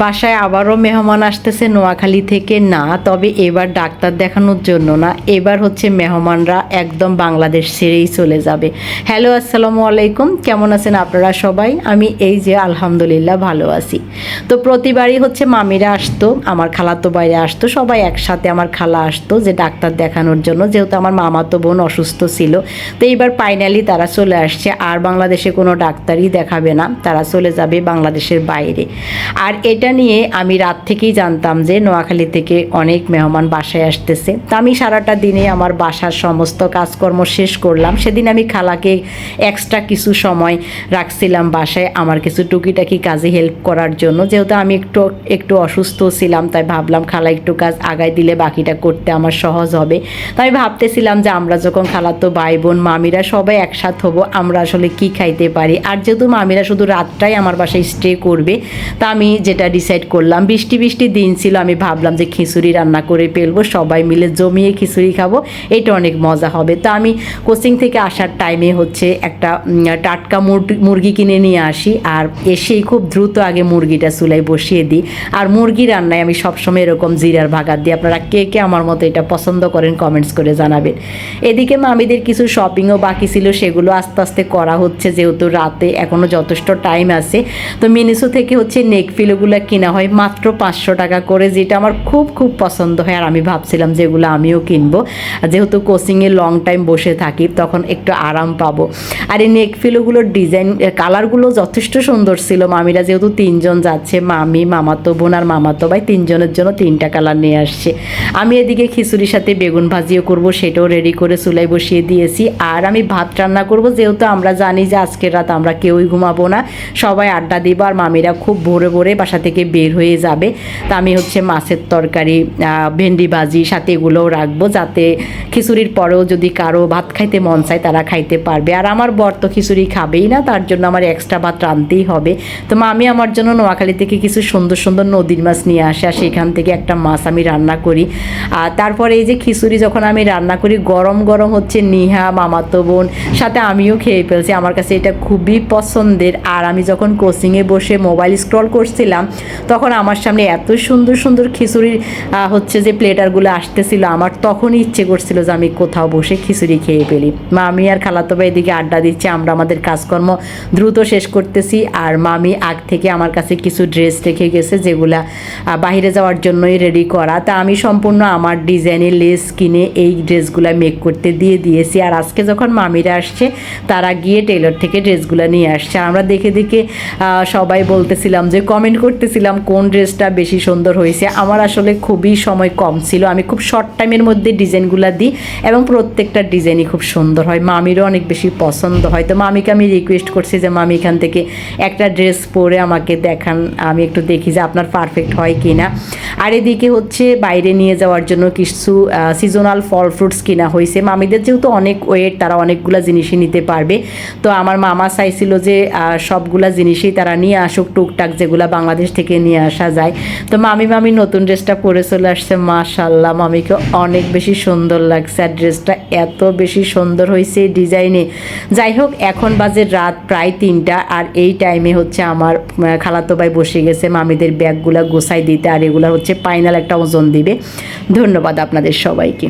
বাসায় আবারও মেহমান আসতেছে নোয়াখালী থেকে। না, তবে এবার ডাক্তার দেখানোর জন্য না, এবার হচ্ছে মেহমানরা একদম বাংলাদেশ ছেড়েই চলে যাবে। হ্যালো, আসসালামু আলাইকুম, কেমন আছেন আপনারা সবাই? আমি এই যে আলহামদুলিল্লাহ ভালো আছি। তো প্রতিবারই হচ্ছে মামিরা আসতো, আমার খালাতো বাইরে আসতো, সবাই একসাথে আমার খালা আসতো যে ডাক্তার দেখানোর জন্য, যেহেতু আমার মামাতো বোন অসুস্থ ছিল। তো এইবার ফাইনালি তারা চলে আসছে, আর বাংলাদেশে কোনো ডাক্তারই দেখাবে না, তারা চলে যাবে বাংলাদেশের বাইরে। আর এটা নিয়ে আমি রাত থেকেই জানতাম যে নোয়াখালী থেকে অনেক মেহমান বাসায় আসতেছে। তা আমি সারাটা দিনে আমার বাসার সমস্ত কাজকর্ম শেষ করলাম। সেদিন আমি খালাকে এক্সট্রা কিছু সময় রাখছিলাম বাসায় আমার কিছু টুকিটাকি কাজে হেল্প করার জন্য। যেহেতু আমি একটু একটু অসুস্থ ছিলাম, তাই ভাবলাম খালা একটু কাজ আগায় দিলে বাকিটা করতে আমার সহজ হবে। তাই ভাবতেছিলাম যে আমরা যখন খালাতো ভাই বোন, মামিরা সবাই একসাথ হব, আমরা আসলে কি খাইতে পারি? আর যেহেতু মামিরা শুধু রাতটাই আমার বাসায় স্টে করবে, তা আমি যেটা ডিসাইড করলাম। বৃষ্টি বৃষ্টি দিন ছিল, আমি ভাবলাম যে খিচুড়ি রান্না করে ফেলব, সবাই মিলে জমিয়ে খিচুড়ি খাব, এটা অনেক মজা হবে। তো আমি কোচিং থেকে আসার টাইমে হচ্ছে একটা টাটকা মুরগি কিনে নিয়ে আসি, আর এসেই খুব দ্রুত আগে মুরগিটা চুলায় বসিয়ে দিই। আর মুরগি রান্নায় আমি সবসময় এরকম জিরার ভাগাত দিই। আপনারা কে কে আমার মতো এটা পছন্দ করেন কমেন্টস করে জানাবেন। এদিকে মামিদের কিছু শপিংও বাকি ছিল, সেগুলো আস্তে আস্তে করা হচ্ছে, যেহেতু রাতে এখনও যথেষ্ট টাইম আছে। তো মিনিসো থেকে হচ্ছে নেক ফিলোগুলো কেনা হয় মাত্র পাঁচশো টাকা করে, যেটা আমার খুব খুব পছন্দ হয়। আর আমি ভাবছিলাম যেগুলো আমিও কিনবো। যেহেতু কোচিংয়ে লং টাইম বসে থাকি, তখন একটু আরাম পাবো। আর এই নেক ফিলোগুলোর ডিজাইন কালারগুলো যথেষ্ট সুন্দর ছিল। মামিরা যেহেতু তিনজন যাচ্ছে, মামি, মামাতো বোন আর মামাতো ভাই, তিনজনের জন্য তিনটা কালার নিয়ে আসছে। আমি এদিকে খিচুড়ির সাথে বেগুন ভাজিও করব, সেটাও রেডি করে চুলাই বসিয়ে দিয়েছি। আর আমি ভাত রান্না করব, যেহেতু আমরা জানি যে আজকের রাত আমরা কেউই ঘুমাবো না। সবাই আড্ডা দিব, আর মামিরা খুব ভোরে ভোরে বাসা থেকে বের হয়ে যাবে। তা আমি হচ্ছে মাছের তরকারি ভেন্ডি ভাজি সাথে এগুলোও রাখব যাতে খিচুড়ির পরেও যদি কারও ভাত খাইতে মন চায় তারা খাইতে পারবে। আর আমার বর তো খিচুড়ি খাবেই না, তার জন্য আমার এক্সট্রা ভাত রাঁধতেই হবে। তো মা, আমি আমার জন্য নোয়াখালী থেকে কিছু সুন্দর সুন্দর নদীর মাছ নিয়ে আসে আর সেখান থেকে একটা মাছ আমি রান্না করি। আর তারপরে এই যে খিচুড়ি যখন আমি রান্না করি, গরম গরম হচ্ছে নিহা, মামাতো বোন, সাথে আমিও খেয়ে ফেলছি। আমার কাছে এটা খুবই পছন্দের। আর আমি যখন কোচিংয়ে বসে মোবাইল স্ক্রল করছিলাম তখন আমার সামনে এত সুন্দর সুন্দর খিচুড়ির হচ্ছে যে প্লেটারগুলো আসতেছিল, আমার তখনই ইচ্ছে করছিল যে আমি কোথাও বসে খিচুড়ি খেয়ে ফেলি। মামি আর খালাতো ভাই এদিকে আড্ডা দিচ্ছে, আমরা আমাদের কাজকর্ম দ্রুত শেষ করতেছি আর মামি আগ থেকে আমার কাছে কিছু ড্রেস রেখে গেছে যেগুলা বাইরে যাওয়ার জন্যই রেডি করা। তা আমি সম্পূর্ণ আমার ডিজাইনের লেস কিনে এই ড্রেসগুলো মেক করতে দিয়ে দিয়েছি। আর আজকে যখন মামিরা আসছে, তারা গিয়ে টেলর থেকে ড্রেসগুলো নিয়ে আসছে। আমরা দেখে দেখে সবাই বলতেছিলাম যে কমেন্ট করতেছিলাম কোন ড্রেসটা বেশি সুন্দর হয়েছে। আমার আসলে খুবই সময় কম ছিল। আমি খুব শর্ট টাইমের মধ্যে ডিজাইনগুলো দিই এবং প্রত্যেকটা ডিজাইনই খুব সুন্দর হয়। মামিরও অনেক বেশি পছন্দ হয়। তো মামিকে আমি রিকোয়েস্ট করছি যে, মামি, এখান থেকে একটা ড্রেস পরে আমাকে দেখান। আমি একটু দেখি যে আপনার পারফেক্ট হয় কি না আর এদিকে হচ্ছে বাইরে নিয়ে যাওয়ার জন্য কিছু সিজনাল ফল ফ্রুটস কিনা হয়েছে। মামিদের যেহেতু অনেক ওয়েট তারা অনেকগুলা জিনিসই নিতে পারবে। তো আমার মামা চাইছিল যে সবগুলা জিনিসই তারা নিয়ে আসুক, টুকটাক যেগুলা বাংলাদেশ থেকে নিয়ে আসা যায়। তো মামি মামি নতুন ড্রেসটা পরে চলে আসছে মাশাল্লাহ মামিকে অনেক বেশি সুন্দর লাগছে আর ড্রেসটা এত বেশি সুন্দর হয়েছে ডিজাইনে। যাই হোক, এখন বাজে রাত প্রায় তিনটা আর এই টাইমে হচ্ছে আমার খালাতো ভাই বসে গেছে মামিদের ব্যাগগুলা গোছাই দিতে আর এগুলা হচ্ছে ফাইনাল একটা ওজন দিবে। ধন্যবাদ আপনাদের সবাইকে।